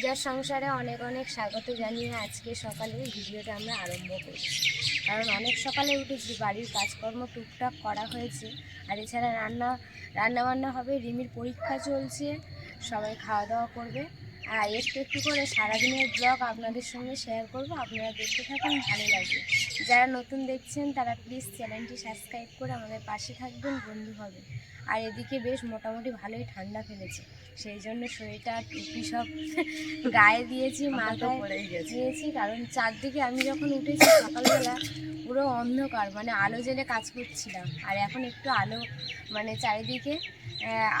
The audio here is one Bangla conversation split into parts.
পূজার সংসারে অনেক অনেক স্বাগত জানিয়ে আজকে সকালে ভিডিওটা আমরা আরম্ভ করছি। কারণ অনেক সকালে উঠেছি, বাড়ির কাজকর্ম টুকটাক করা হয়েছে, আর এছাড়া রান্না রান্না বান্না হবে, রিমির পরীক্ষা চলছে, সবাই খাওয়া দাওয়া করবে। আর একটু একটু করে সারাদিনের ব্লগ আপনাদের সঙ্গে শেয়ার করব, আপনারা দেখতে থাকুন, ভালো লাগবে। যারা নতুন দেখছেন, তারা প্লিজ চ্যানেলটি সাবস্ক্রাইব করে আমাদের পাশে থাকবেন, বন্ধু হবে। আর এদিকে বেশ মোটামুটি ভালোই ঠান্ডা ফেলেছে। সেই জন্য সোয়েটার টুপি সব গায়ে দিয়েছি মাথায় দিয়েছি কারণ চারদিকে আমি যখন উঠেছি সকালবেলা পুরো অন্ধকার মানে আলো জেলে কাজ করছিলাম। আর এখন একটু আলো মানে চারিদিকে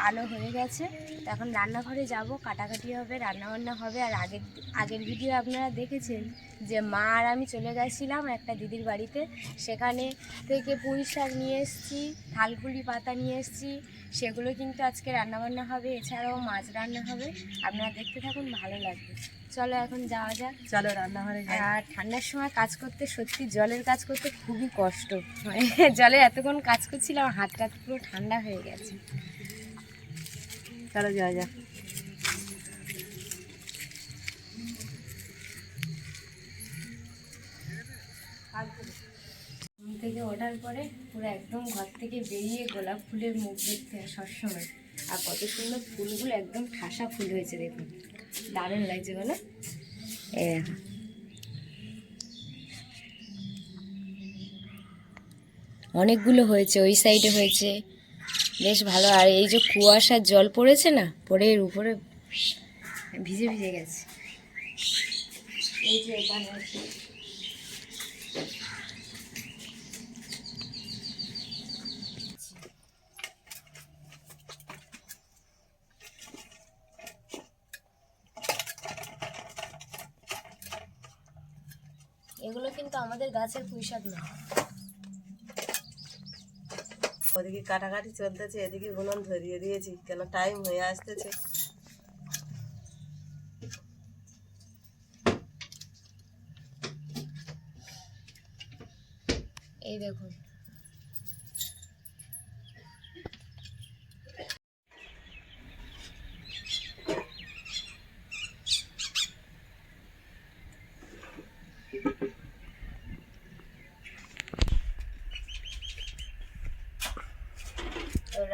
আলো হয়ে গেছে। তো এখন রান্নাঘরে যাব কাটাকাটি হবে রান্নাবান্না হবে। আর আগের আগের ভিডিও আপনারা দেখেছেন যে মা আর আমি চলে গেছিলাম একটা দিদির বাড়িতে। সেখানে থেকে পুঁই শাক নিয়ে এসেছি থালকুড়ি পাতা নিয়ে এসেছি। সেগুলো কিন্তু আজকে রান্নাবান্না হবে এছাড়াও মাছ রান্না হবে। আপনারা দেখতে থাকুন ভালো লাগবে। চলো এখন যাওয়া যাক। চলো রান্নাঘরে আর ঠান্ডার সময় কাজ করতে সত্যি জলের কাজ করতে খুবই কষ্ট। মানে জলে এতক্ষণ কাজ করছিলাম হাত টাত পুরো ঠান্ডা হয়ে গেছে। চলো যাওয়া যাক। ঘুম থেকে ওঠার পরে পুরো একদম ঘর থেকে বেরিয়ে গোলাপ ফুলের মুখ দেখতে সবসময়। আর কত সুন্দর ফুলগুলো একদম ঠাসা ফুল হয়েছে দেখুন। দারুণ লাগছে বলো। এ, অনেকগুলো হয়েছে, ওই সাইডে হয়েছে। বেশ ভালো। আর এই যে কুয়াশার জল পড়েছে না, পড়ে এর উপরে ভিজে ভিজে গেছে। এগুলো কিন্তু আমাদের গাছের পুঁইশাক না। ওদিকে কাটাকাটি চলতেছে এদিকে উনুন ধরিয়ে দিয়েছি কেন টাইম হয়ে আসতেছে। এই দেখুন তো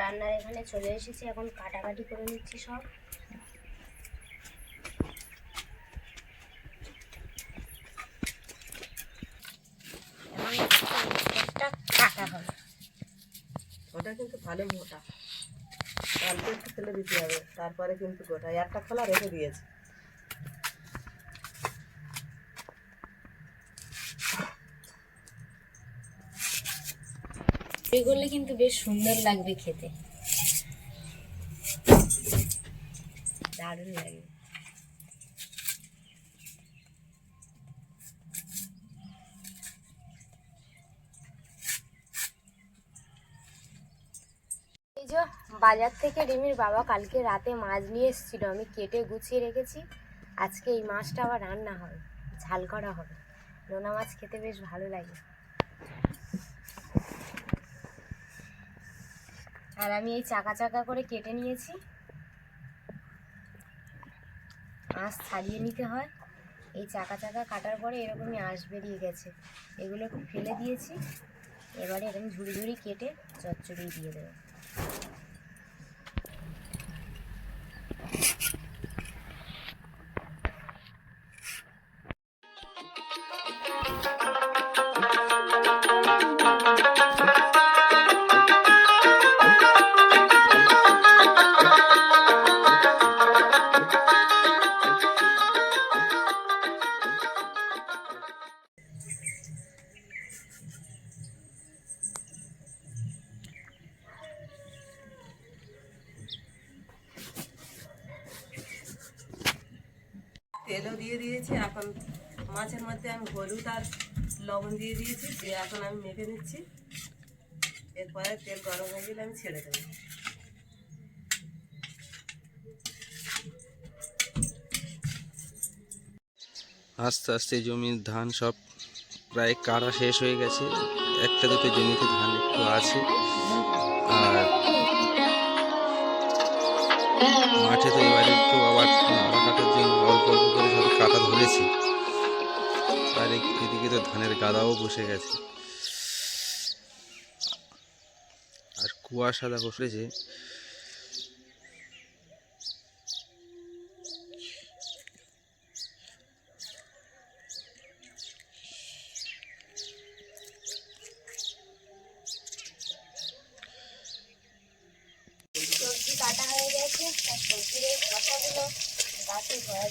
রান্নার চলে এসেছি এখন কাটাকাটি করে নিচ্ছি সব। কাটা হবে। ওটা কিন্তু ভালো মোটা। অল্প একটু ফেলে দিতে হবে তারপরে কিন্তু গোটা। একটা খোলা রেখে দিয়েছি। করলে কিন্তু বেশ সুন্দর লাগবে খেতে। দারুণ যে বাজার থেকে রিমির বাবা কালকে রাতে মাছ নিয়ে এসেছিল, আমি কেটে গুছিয়ে রেখেছি। আজকে এই মাছটা আবার রান্না হবে, ঝাল করা হবে। নোনা মাছ খেতে বেশ ভালো লাগে। আর আমি এই চাকা চাকা করে কেটে নিয়েছি। আঁশ ছাড়িয়ে নিতে হয়। এই চাকা চাকা কাটার পরে এরকমই আঁশ বেরিয়ে গেছে। এগুলো ফেলে দিয়েছি। এবারে এরকম ঝুড়ি ঝুড়ি কেটে চচ্চড়ি দিয়ে দেবো। তেল গরম হয়ে গেলে আমি ছেড়ে দেবো। আস্তে আস্তে জমির ধান সব প্রায় কাটা শেষ হয়ে গেছে। একটা দুটো জমিতে ধান একটু আছে। আর মাঠে তো এবার একটু আবার নাড়া কাটার জন্য অল্প অল্প করে সব কাটা ধরেছি। আর এদিকে তো ধানের গাদাও বসে গেছে। কুয়াশা দেখো সবজি কাটা হয়ে গেছে, আর সবজির খসাগুলো গাছে ভরা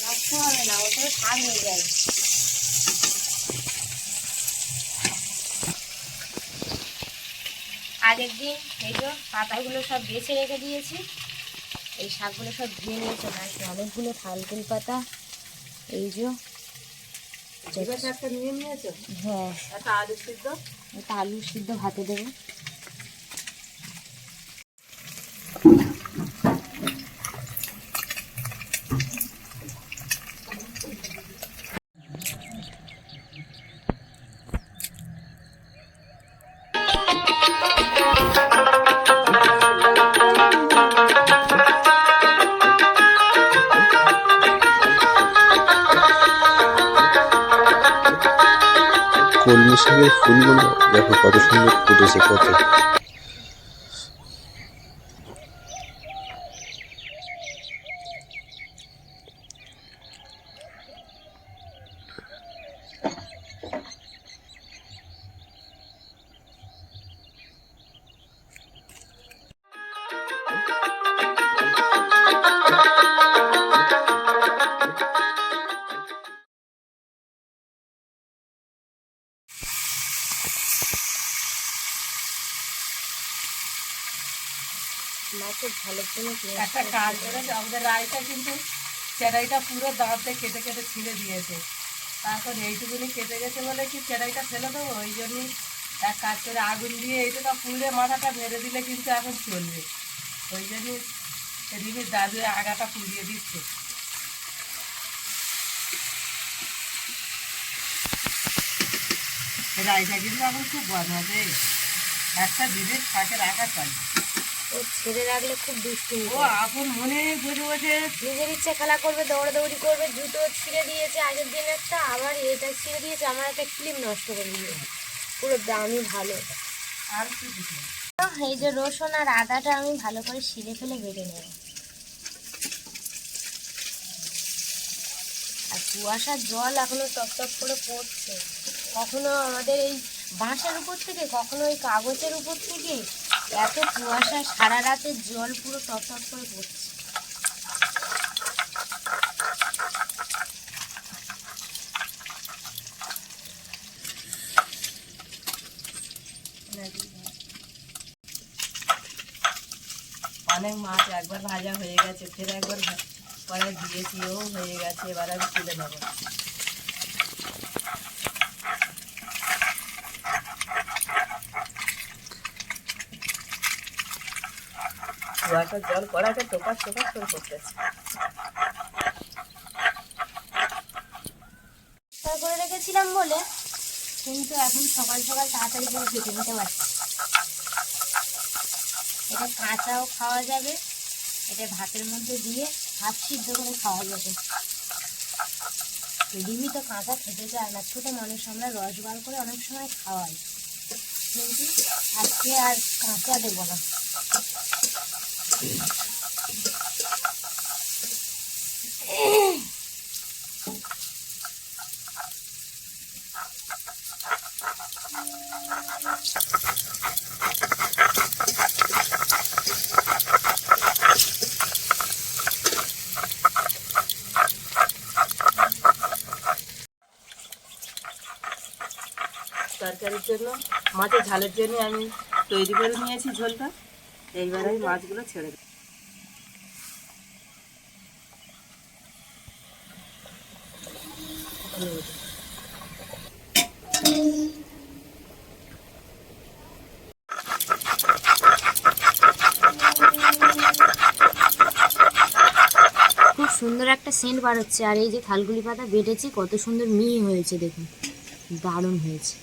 নষ্ট হবে না ওটা শাক হয়ে যাবে আগের দিন এই যে পাতাগুলো সব বেছে রেখে দিয়েছি। এই শাকগুলো সব ধুয়ে নিয়েছে গাছে অনেকগুলো থালকুল পাতা এই যে এবার নিয়ে নিয়েছো? হ্যাঁ। আলু সিদ্ধ? একটা আলু সিদ্ধ ভাতে দেবো। শাকের ফুলগুলো দেখো কত সুন্দর ফুটেছে কত জন্য পেঁয়াজ একটা কাজ করেছে আমাদের রায়টা কিন্তু চেরাইটা পুরো দাঁতে কেটে কেটে ছিঁড়ে দিয়েছে। তারপর এইটুকুনি কেটে গেছে বলে কি চেরাইটা ফেলে দেবো? ওই জন্যই এক কাজ করে আগুন দিয়ে এইটুকা পুড়ে মাথাটা মেরে দিলে কিন্তু এখন চলবে। ওই জন্যই রিমির দাদু আগাটা পুড়িয়ে দিচ্ছে। রায়টা কিন্তু এখন খুব বদমাজে একটা দিনের থাকে রাখা চাই। ও ছেড়ে রাখলে খুব দুষ্টুমি ও। এখন মনে বসে বসে নিজের ইচ্ছে খেলা করবে দৌড়াদৌড়ি করবে জুতো ছিঁড়ে দিয়েছে আগের দিন একটা আবার এটা ছিঁড়ে দিয়েছে আমার একটা ক্লিপ নষ্ট করে দিয়েছে। পুরো দামি ভালো। আর কি এই যে রসুন আর আদাটা আমি ভালো করে শিলে ফেলে বেটে নেব। আর কুয়াশার জল এখনও টপ টপ করে পড়ছে। কখনো আমাদের এই বাঁশের উপর থেকে কখনো ওই কাগজের উপর থেকে এত কুয়াশা সারা রাতের জল পুরো টপ টপ করে পড়ছে। অনেক মাছ একবার ভাজা হয়ে গেছে, ফের একবার পরে দিয়েছিও হয়ে গেছে, এবার আমি তুলে নেব। কুয়াশার জল পড়াতে টোপাস টোপাস করে পরিষ্কার করে রেখেছিলাম বলে, কিন্তু এখন সকাল সকাল তাড়াতাড়ি করে কেটে নিতে পারছি এটা কাঁচাও খাওয়া যাবে, এটা ভাতের মধ্যে দিয়ে ভাত সিদ্ধ করে খাওয়া যাবে। রিমি তো কাঁচা খেতে চায় না ছোটো মানুষ আমরা রস বার করে অনেক সময় খাওয়াই। কিন্তু আজকে আর কাঁচা দেবো না। তরকারির জন্য মাছের ঝালের জন্য আমি তৈরি করে নিয়েছি ঝোলটা। মাছগুলো ছেড়ে দেবো খুব সুন্দর একটা সেন্ট বার হচ্ছে। আর এই যে থালগুলি পাতা বেটেছি, কত সুন্দর মিহি হয়েছে দেখুন। দারুণ হয়েছে।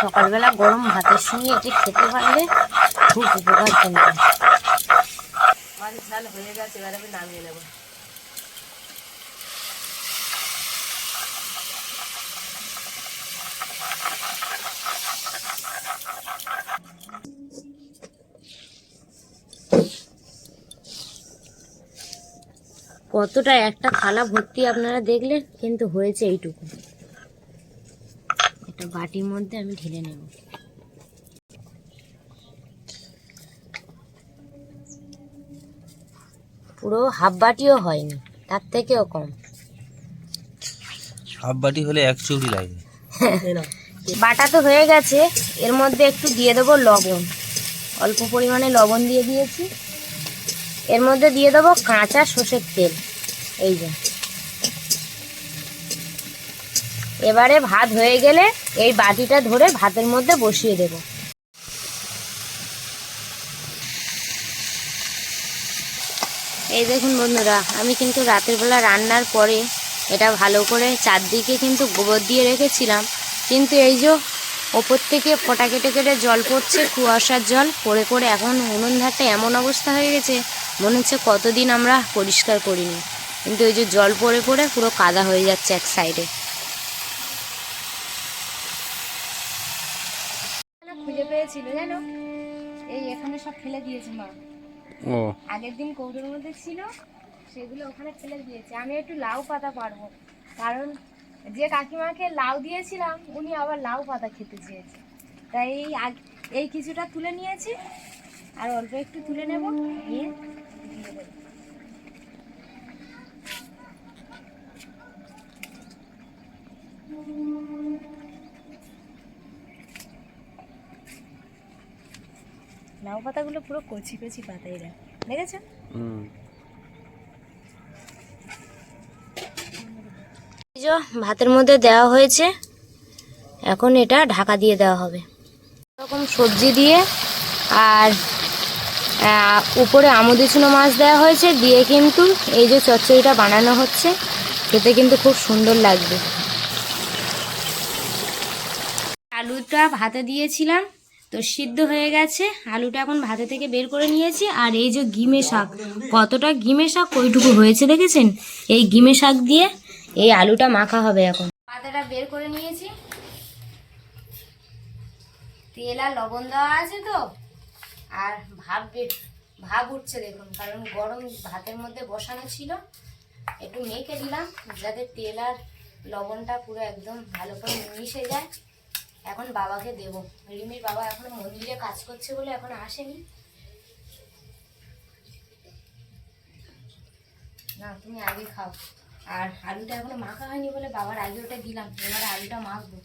সকালবেলা গরম ভাতের সঙ্গে এটি খেতে পারলে খুব উপকার নেব কতটা একটা থালা ভর্তি আপনারা দেখলেন, কিন্তু হয়েছে এইটুকু। বাটির মধ্যে আমি ঢেলে নেব। পুরো হাফ বাটিও হয়নি তার থেকেও কম। হাফ বাটি হলে এক চুড়ি লাগে বাটা তো হয়ে গেছে এর মধ্যে একটু দিয়ে দেবো লবণ। অল্প পরিমাণে লবণ দিয়ে দিয়েছি। এর মধ্যে দিয়ে দেবো কাঁচা সর্ষের তেল এই যে। এবারে ভাত হয়ে গেলে এই বাটিটা ধরে ভাতের মধ্যে বসিয়ে দেব। এই দেখুন বন্ধুরা, আমি কিন্তু রাতের বেলা রান্নার পরে এটা ভালো করে চারদিকে কিন্তু গোবর দিয়ে রেখেছিলাম। কিন্তু এই যে ওপর থেকে ফোঁটা কেটে কেটে জল পড়ছে, কুয়াশার জল, পড়ে পড়ে এখন উনুন ধারটা এমন অবস্থা হয়ে গেছে, মনে হচ্ছে কতদিন আমরা পরিষ্কার করিনি। কিন্তু ওই যে জল পড়ে পড়ে পুরো কাদা হয়ে যাচ্ছে এক সাইডে পেয়েছিল জানো? এই এখানে সব ফেলে দিয়েছে মা। ও। আগের দিন কৌটোর মধ্যে ছিল সেগুলো ওখানে ফেলে দিয়েছে। আমি একটু লাউ পাতা পারব। কারণ যে কাকিমাকে লাউ দিয়েছিলাম উনি আবার লাউ পাতা খেতে চেয়েছে। তাই এই এই কিছুটা তুলে নিয়েছি। আর অল্প একটু তুলে নেব নিয়ে দিয়ে দেবো। লাউ পাতাগুলো পুরো কচি কচি পাতা এরা। দেখেছ? হুম। এই যে ভাতের মধ্যে দেওয়া হয়েছে এখন এটা ঢাকা দিয়ে দেওয়া হবে। এরকম সবজি দিয়ে আর উপরে আমুদিচুনো মাছ দেওয়া হয়েছে দিয়ে কিন্তু এই যে চচ্চড়িটা বানানো হচ্ছে খেতে কিন্তু খুব সুন্দর লাগবে। আলুটা ভাতে দিয়েছিলাম তো সিদ্ধ হয়ে গেছে। আলুটা এখন ভাতে থেকে বের করে নিয়েছি। আর এই যে গিমে শাক, কতটা গিমে শাক, ওইটুকু হয়েছে দেখেছেন? এই গিমে শাক দিয়ে এই আলুটা মাখা হবে এখন। পাতাটা বের করে নিয়েছি। তেল আর লবণ দেওয়া আছে তো। আর ভাব ভাব উঠছে দেখুন, কারণ গরম ভাতের মধ্যে বসানো ছিল। একটু মেখে দিলাম যাতে তেল আর লবণটা পুরো একদম ভালো করে মিশে যায়। এখন বাবাকে দেব। রিমির বাবা এখন মন্দিরে কাজ করছে বলে এখন আসেনি। না, তুমি আগে খাও। আর আলুটা এখনও মাখা হয়নি বলে বাবার আগে ওটা দিলাম। তোমার আলুটা মাখবো।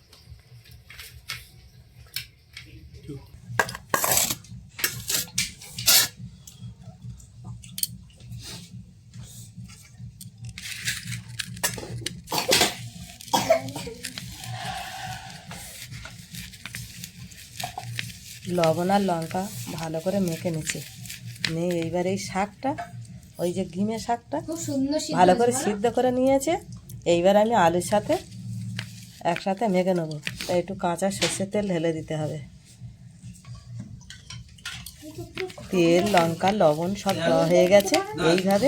লবণ আর লঙ্কা ভালো করে মেখে নিচ্ছে। নিয়ে এইবার এই শাকটা ওই যে ঘিমে শাকটা ভালো করে সিদ্ধ করে নিয়েছে। এইবার আমি আলুর সাথে একসাথে মেখে নেব। তাই একটু কাঁচা সর্ষের তেল ঢেলে দিতে হবে। তেল লঙ্কা লবণ সব দেওয়া হয়ে গেছে। এইভাবে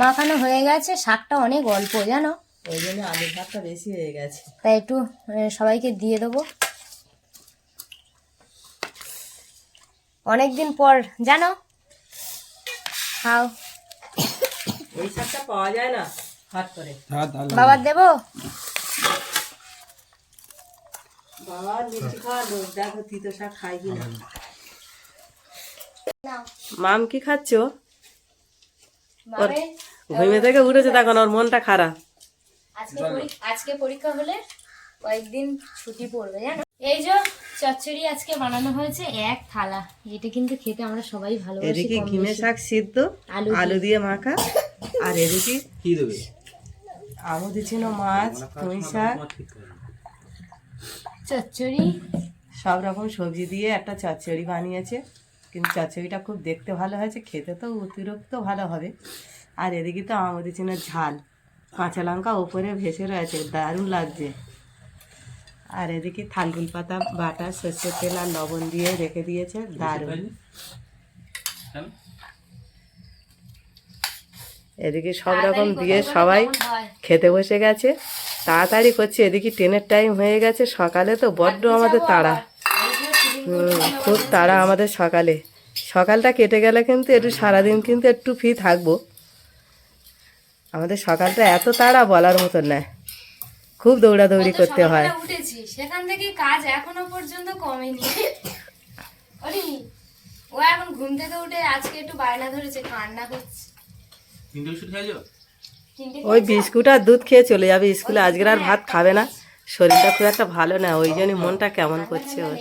মাখানো হয়ে গেছে শাকটা অনেক অল্প জানো? ওই জন্য আলুর ভাতটা বেশি হয়ে গেছে। তাই একটু সবাইকে দিয়ে দেবো। অনেক দিন পর জানো? খাও। এই শাকটা পাওয়া যায় না হাট করে। বাবার দেবো? বাবা মিষ্টি খাওয়া লোক দেখো তিতো শাক খাই কিনা মাম কি খাচ্ছ? বাবে ঘুমে থেকে উঠেছে দেখো ওর মনটা খারাপ। আজকে আজকে পরীক্ষা হলে কয়েকদিন ছুটি পড়বে জানো? এই যে চচ্চড়ি আজকে বানানো হয়েছে এক থালা। এটা কিন্তু খেতে আমরা সবাই ভালোবাসি এদিকে ঘিমে শাক সিদ্ধ আলু আলু দিয়ে মাখা আর এদিকে কি দেবে? আমু দিছিল মাছ পুঁই শাক। চচ্চড়ি। সব রকম সবজি দিয়ে একটা চচ্চড়ি বানিয়েছে। কিন্তু চচ্চড়িটা খুব দেখতে ভালো হয়েছে খেতে তো অতিরিক্ত ভালো হবে। আর এদিকে তো আমু দিছিল ঝাল। কাঁচা লঙ্কা ওপরে ভেসে রয়েছে দারুণ লাগছে। আর এদিকে থালগুল পাতা বাটা সর্ষের তেল আর লবণ দিয়ে রেখে দিয়েছে দারুণ। এদিকে সব রকম দিয়ে সবাই খেতে বসে গেছে। তাড়াতাড়ি করছে এদিকে ট্রেনের টাইম হয়ে গেছে সকালে তো বড্ড আমাদের তাড়া। খুব তাড়া আমাদের সকালে। সকালটা কেটে গেলে কিন্তু একটু সারাদিন কিন্তু একটু ফ্রি থাকব। আমাদের সকালটা এত তাড়া বলার মতন নয়। খুব দৌড়াদৌড়ি করতে হয়। উঠেছি। সেখান থেকে কাজ এখনও পর্যন্ত কমেনি। ওরি ও এখন ঘুম থেকে উঠে আজকে একটু বায়না ধরেছে কান্না করছে। ওই বিস্কুট আর দুধ খেয়ে চলে যাবে স্কুলে। আজকের আর ভাত খাবে না। শরীরটা খুব একটা ভালো না ওই জন্য মনটা কেমন করছে ওর।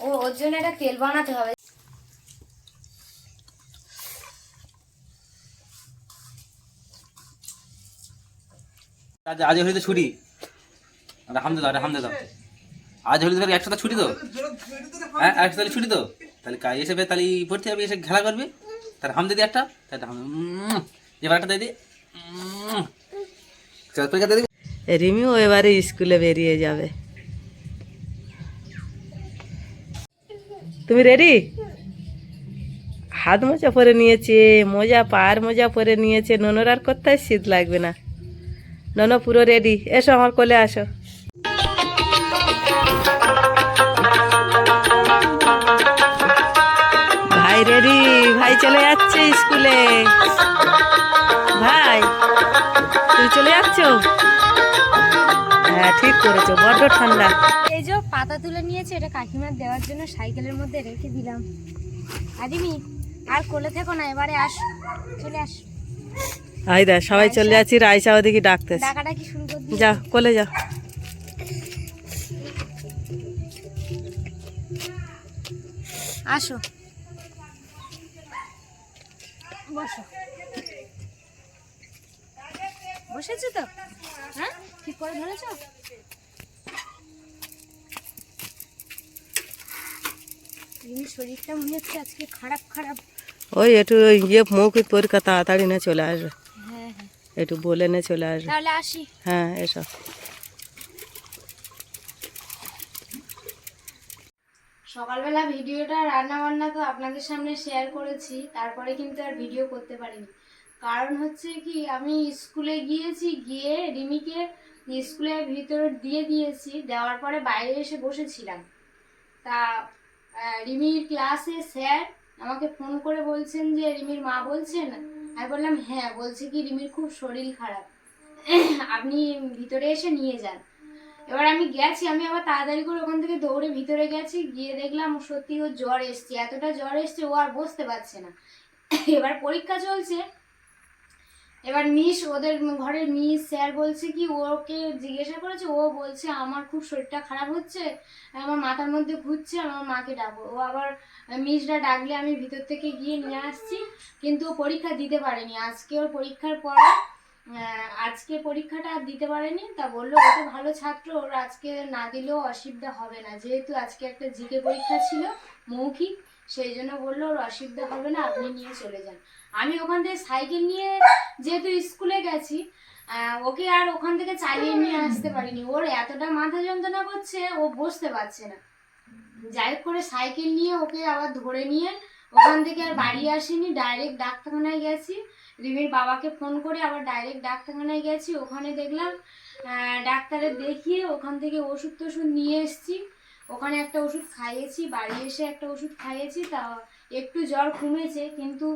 ও ওর জন্য একটা তেল বানাতে হবে। আজ আজ হলিতে ছুটি। আলহামদুলিল্লাহ আলহামদুলিল্লাহ আজ একসাথে ছুটি তো? হ্যাঁ একসাথে ছুটি তো? তাহলে কাজ এসে তাহলে পড়তে এসে খেলা তাহলে হাম দিদি একটা তাহলে হাম এবার একটা দিয়ে দি উম। চল, পরীক্ষা দিয়ে দিবি? রিমিও এবারে স্কুলে বেরিয়ে যাবে। তুমি রেডি হাত মোজা পরে নিয়েছে মোজা পার মোজা পরে নিয়েছে ননর আর কোথায় শীত লাগবে না। নন পুরো রেডি এসো আমার কোলে আসো। ভাই রেডি ভাই চলে যাচ্ছে স্কুলে। ভাই, তুমি চলে যাচ্ছ? হ্যাঁ ঠিক করেছ, বড্ড ঠান্ডা। এই যে পাতা তুলে নিয়েছে, এটা কাকিমার দেওয়ার জন্য সাইকেলের মধ্যে রেখে দিলাম। আদিমি, আর কোলে থেকো না, এবারে আস, চলে আস। আই দা সবাই চলে যাচ্ছি রাইসা ওদিকে ডাকতেছে। যা কোলে যা আসো। বসো। বসেছো তো? হ্যাঁ? ঠিক করে ধরেছো? শরীরটা মনে হচ্ছে আজকে খারাপ খারাপ। ওই একটু ইয়ে মৌখিক পরীক্ষা তাড়াতাড়ি না চলে আসবে। একটু বলে নে চলে আসবে। তাহলে আসি। হ্যাঁ এসো। সকালবেলা ভিডিওটা রান্না বান্না তো আপনাদের সামনে শেয়ার করেছি তারপরে কিন্তু আর ভিডিও করতে পারিনি। কারণ হচ্ছে কি আমি স্কুলে গিয়েছি গিয়ে রিমিকে স্কুলের ভিতরে দিয়ে দিয়েছি দেওয়ার পরে বাইরে এসে বসেছিলাম। তা রিমির ক্লাসে স্যার আমাকে ফোন করে বলছেন যে রিমির মা বলছেন আমি বললাম হ্যাঁ বলছে কি, রিমির খুব শরীর খারাপ। আপনি ভিতরে এসে নিয়ে যান। এবার আমি গেছি, আমি আবার তাড়াতাড়ি করে ওখান থেকে দৌড়ে ভিতরে গেছি, গিয়ে দেখলাম সত্যি ওর জ্বর এসছে। এতটা জ্বর এসছে, ও আর বসতে পারছে না। এবার পরীক্ষা চলছে এবার মিস, ওদের ঘরের মিস স্যার বলছে কি, ওকে জিজ্ঞাসা করেছে, ও বলছে আমার খুব শরীরটা খারাপ হচ্ছে, আমার মাথার মধ্যে ঘুরছে, আমার মাকে ডাকবো ও আবার মিসরা ডাকলে আমি ভিতর থেকে গিয়ে নিয়ে আসছি, কিন্তু ও পরীক্ষা দিতে পারেনি। আজকে ওর পরীক্ষার পরে আজকে পরীক্ষাটা আর দিতে পারেনি, তা বলল, ও তো ভালো ছাত্র, ওর আজকে না দিলেও অসুবিধা হবে না। যেহেতু আজকে একটা জিকে পরীক্ষা ছিল মৌখিক, সেই জন্য বলল, ওর অসুবিধা হবে না, আপনি নিয়ে চলে যান। আমি ওখান থেকে সাইকেল নিয়ে যেহেতু স্কুলে গেছি ওকে আর ওখান থেকে চালিয়ে নিয়ে আসতে পারিনি। ওর এতটা মাথা যন্ত্রণা করছে, ও বসতে পারছে না। যাই করে সাইকেল নিয়ে ওকে আবার ধরে নিয়ে ওখান থেকে আর বাড়ি আসিনি ডাইরেক্ট ডাক্তারখানায় গেছি। রিমির বাবাকে ফোন করে আবার ডাইরেক্ট ডাক্তারখানায় গেছি। ওখানে দেখলাম ডাক্তারে দেখিয়ে ওখান থেকে ওষুধ টষুধ নিয়ে এসেছি। ওখানে একটা ওষুধ খাইয়েছি, বাড়ি এসে একটা ওষুধ খাইয়েছি, তা একটু জ্বর কমেছে কিন্তু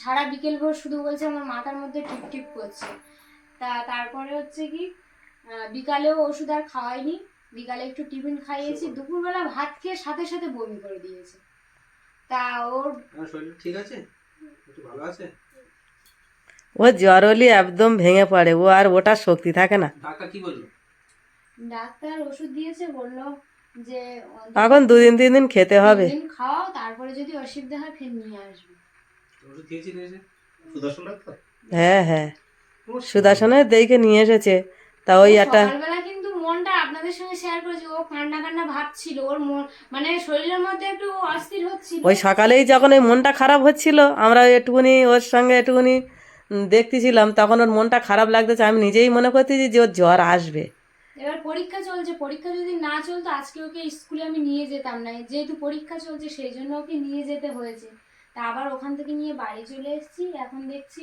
সারা বিকেল ভোর শুধু বলছে আমার মাথার মধ্যে টিপ টিপ করছে। তা তারপরে হচ্ছে কি বিকালেও ওষুধ আর খাওয়াইনি। বিকালে একটু টিফিন খাইয়েছি দুপুরবেলা ভাত খেয়ে সাথে সাথে বমি করে দিয়েছে। তা ওর শরীর ঠিক আছে? ভালো আছে? ও জ্বর হলে একদম ভেঙে পড়ে ও আর ওটা শক্তি থাকে না। ডাক্তার কি বলল? ডাক্তার ওষুধ দিয়েছে বলল যে এখন দুদিন তিন দিন খেতে হবে। দিন খাওয়াও তারপরে যদি অসুবিধা হয় ফের নিয়ে আসবে। হ্যাঁ হ্যাঁ। সুদর্শনের দেখে নিয়ে এসেছে। তা ওই একটা সকালবেলা কিন্তু মনটা আপনাদের সঙ্গে শেয়ার করেছি ও কান্না কান্না ভাবছিল ওর মন মানে শরীরের মধ্যে একটু অস্থির হচ্ছিল। ওই সকালেই যখন ওই মনটা খারাপ হচ্ছিল আমরা একটুখানি ওর সঙ্গে একটুখানি দেখতেছিলাম তখন ওর মনটা খারাপ লাগতেছে। আমি নিজেই মনে করতেছি যে ওর জ্বর আসবে। এবার পরীক্ষা চলছে পরীক্ষা যদি না চলতো আজকে ওকে স্কুলে আমি নিয়ে যেতাম না। যেহেতু পরীক্ষা চলছে সেই জন্য ওকে নিয়ে যেতে হয়েছে। তা আবার ওখান থেকে নিয়ে বাড়ি চলে এসেছি এখন দেখছি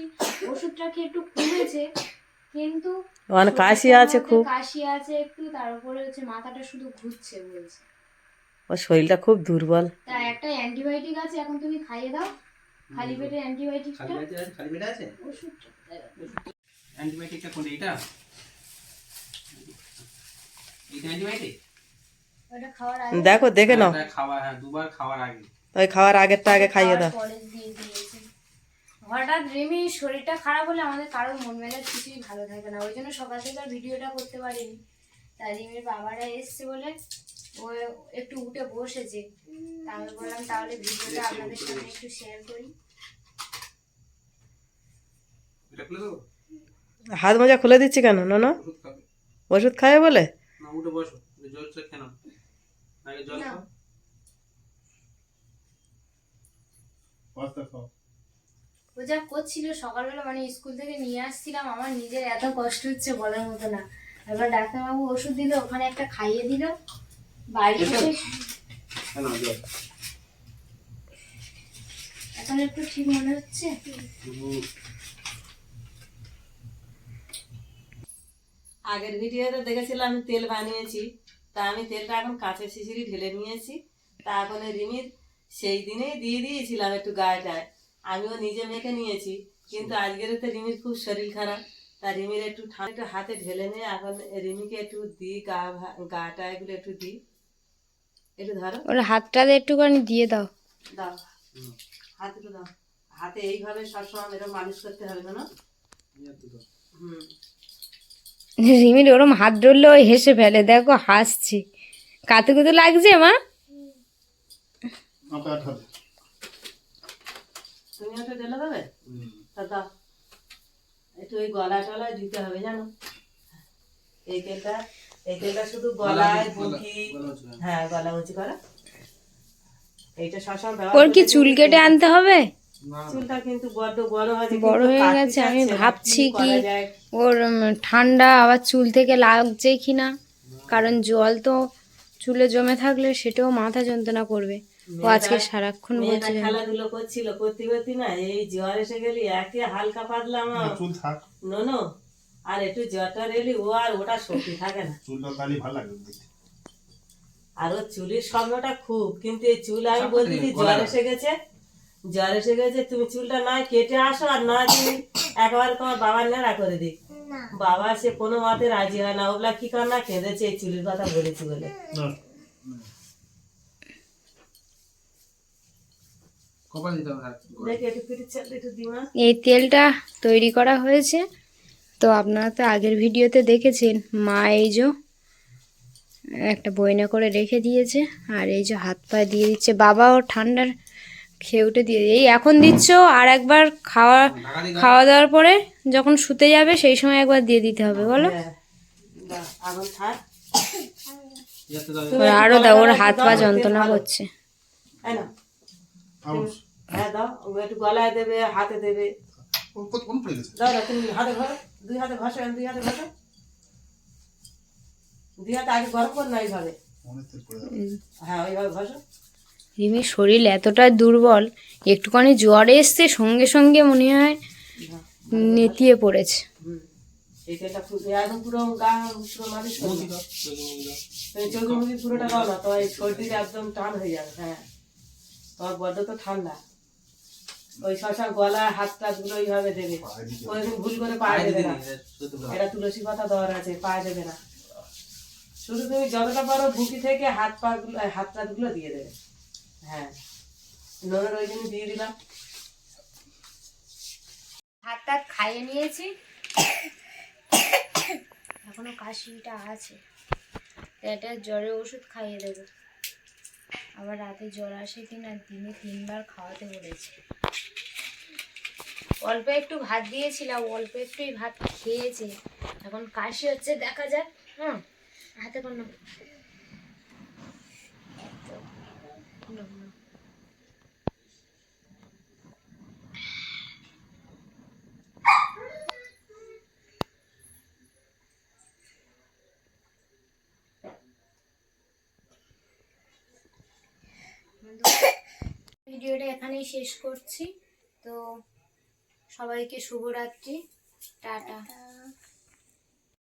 ওষুধটা কি একটু কমেছে কিন্তু ওখানে কাশি আছে খুব। কাশি আছে একটু তার উপরে হচ্ছে মাথাটা শুধু ঘুরছে বলছে। ওর শরীরটা খুব দুর্বল। তা একটা অ্যান্টিবায়োটিক আছে এখন তুমি খাইয়ে দাও। খালি পেটে অ্যান্টিবায়োটিকটা। খালি পেটে আছে খালি পেটে আছে? ওষুধটা। অ্যান্টিবায়োটিকটা কোনটা এটা এটা অ্যান্টিবায়োটিক দেখো দেখে নাও। এটা খাওয়া হ্যাঁ দুবার খাওয়ার আগে। ওই খাওয়ার আগেরটা আগে খাইয়ে দাও। দিয়ে দিয়েছে। হঠাৎ রিমির শরীরটা খারাপ হলে আমাদের কারোর মন মেজাজ কিছুই ভালো থাকে না। ওই জন্য সকাল থেকে আর ভিডিওটা করতে পারিনি। তা রিমির বাবারা এসছে বলে ও একটু উঠে বসেছে। আমি বললাম তাহলে ভিডিওটা আপনাদের সামনে একটু শেয়ার করি। হাত মোজা খুলে দিচ্ছি কেন না না ওষুধ খাবে বলে? উঠে বসো। জল চা কেন আগে জল খাও। ও যা করছিল সকালবেলা মানে স্কুল থেকে নিয়ে আসছিলাম আমার নিজের এত কষ্ট হচ্ছে বলার মতো না। এবার ডাক্তারবাবু ওষুধ দিল ওখানে একটা খাইয়ে দিল। বাড়ি এসে। এখন একটু ঠিক মনে হচ্ছে? আগের ভিডিওতে দেখেছিলাম আমি তেল বানিয়েছি। তা আমি তেলটা এখন কাঁচের শিশিরি ঢেলে নিয়েছি। তা এখন রিমির সেই দিনেই দিয়ে দিয়েছিলাম একটু গায়েটায়। আমিও নিজে মেখে নিয়েছি কিন্তু আজকের তো রিমির খুব শরীর খারাপ। তা রিমির একটু ঠান্ডা একটু হাতে ঢেলে নিয়ে এখন রিমিকে একটু দিই গা ভা- গাটা এগুলো একটু দিই। একটু ধরো। ওর হাতটা একটুখানি দিয়ে দাও। দাও। হাতে একটু দাও। হাতে এইভাবে সবসময় এরকম মালিশ করতে হবে না হুম। রিমির ওরম হাত ধরলে ওই হেসে ফেলে দেখো হাসছি। কাতু কুতু লাগছে মা? একটু ওই গলা টলায় দিতে হবে জানো? এই তেলটা এই তেলটা শুধু গলায় বুকি হ্যাঁ গলা উঁচু করো। এইটা সবসময় ওর কি চুল কেটে আনতে হবে? বড় হয়ে গেছে, আমি ভাবছি কি- ওর ঠান্ডা আবার চুল থেকে লাগছে কি না? কারণ জল তো চুলে জমে থাকলে সেটাও মাথা যন্ত্রণা করবে। ও আজকে সারাক্ষণ বলছে খেলাধুলো করছিল করতে করতে না এই জ্বর এসে গেলি একে হালকা পাতলা আমার চুল থাক। নোনো আর একটু জ্বরটা এলি ও আর ওটা শক্তি থাকে না। চুলটা তাহলে ভালো দেখতে। আর ওর চুলের স্বপ্নটা খুব কিন্তু এই চুল আমি বলছি জ্বর এসে গেছে। জ্বর এসে গেছে তুমি চুলটা নয় কেটে আসো আর নয় তুমি একেবারে তোমার বাবার নেড়া করে দিক। বাবা সে কোনো মতে রাজি হয় না। ওগুলা কি কর না কেঁদেছে এই চুলের কথা বলেছি বলে। এই তেলটা তৈরি করা হয়েছে। তো আপনারা তো আগের ভিডিওতে দেখেছেন মা এই যে একটা বইনা করে রেখে দিয়েছে আর এই যে হাত পায়ে দিয়ে দিচ্ছে। বাবাও ঠান্ডার খেয়ে উঠে দিয়ে এই এখন দিচ্ছ আর একবার খাওয়া খাওয়া দাওয়ার পরে যখন শুতে যাবে সেই সময় একবার দিয়ে দিতে হবে বলো? হ্যাঁ। দাও, আগুন থাক যাতে দাও। তুমি ওর আরও দাও ওর হাত পা যন্ত্রণা করছে। হ্যাঁ গলায় দেবে হাতে দেবে। দুই হাতে ঘষো দুই হাতে ঘষো। দুই হাতে আগে গরম কর হ্যাঁ ওইভাবে ঘষো। রিমির শরীর এতটা দুর্বল একটুখানি জ্বর এসছে সঙ্গে সঙ্গে মনে হয় নেতিয়ে পড়েছে। হয়ে হ্যাঁ। ঠান্ডা। ওই গলা হাত টাতগুলো ওইভাবে দেবে। কোনোদিন ভুল করে দেবে না। এটা শুধু তুলসী পাতা দেওয়ার আছে দেবে না। শুধু তুমি যতটা পারো বুকি থেকে হাত পা গুলো হাত টাতগুলো দিয়ে দেবে। হ্যাঁ। খাইয়ে নিয়েছি। এখনও কাশিটা আছে। এটা জ্বরের ওষুধ খাইয়ে দেবো। আবার রাতে জ্বর আসে কিনা দিনে তিনবার খাওয়াতে বলেছে। অল্প একটু ভাত দিয়েছিলাম, অল্প একটুই ভাত খেয়েছে। এখন কাশি হচ্ছে, দেখা যাক। হুম, হাতে কোনো ভিডিওটা এখানেই শেষ করছি। তো সবাইকে শুভরাত্রি। টাটা।